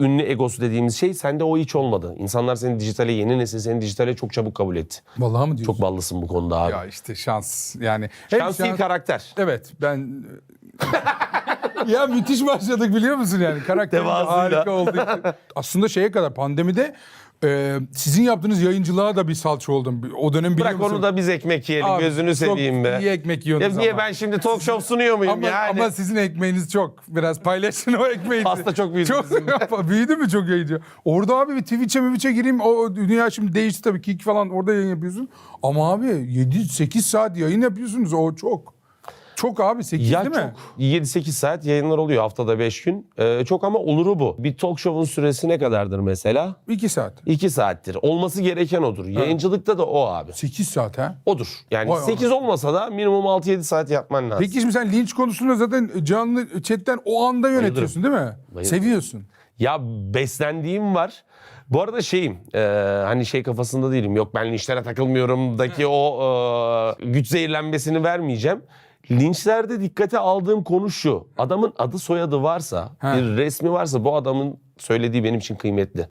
ünlü egosu dediğimiz şey sende o hiç olmadı. İnsanlar seni dijitale, yeni nesil seni dijitale çok çabuk kabul etti. Vallahi mı diyorsun? Çok ballısın bu konoda abi. Ya işte şans yani. Şans değil karakter. Evet ben ya müthiş başladık biliyor musun yani karakter harika oldu. Aslında şeye kadar pandemide e, sizin yaptığınız yayıncılığa da bir salça oldum. O dönem biliyor Bırak musun? onu da biz ekmek yiyelim. Abi, Gözünü seveyim be. iyi ekmek Ya yiyorsunuz niye ama. ben şimdi talk show sunuyor muyum ama, yani? ama sizin ekmeğiniz çok. Biraz paylaşın o ekmeği. Pasta çok büyüdü Çok, büyüdü mü çok yayıncı? Orada abi bir Twitch'e Twitch'e gireyim. O, o dünya şimdi değişti tabii. Kik falan orada yayın yapıyorsun. Ama abi 7-8 saat yayın yapıyorsunuz. O çok. Çok abi 8 Ya değil çok mi? 7-8 saat yayınlar oluyor haftada 5 gün. Ee, çok ama oluru bu. Bir talk show'un süresi ne kadardır mesela? 2 saat. 2 saattir. Olması gereken odur. Yayıncılıkta da o abi. 8 saat ha. Odur. Yani Vay 8 olmasa da minimum 6-7 saat yapman lazım. Peki şimdi sen linç konusunda zaten canlı chatten o anda yönetiyorsun değil mi? Seviyorsun. Ya beslendiğim var. Bu arada şeyim e, hani şey kafasında değilim. Yok ben linçlere takılmıyorumdaki o e, güç zehirlenmesini vermeyeceğim. Linçlerde dikkate aldığım konu şu. Adamın adı soyadı varsa, Ha. bir resmi varsa bu adamın söylediği benim için kıymetli.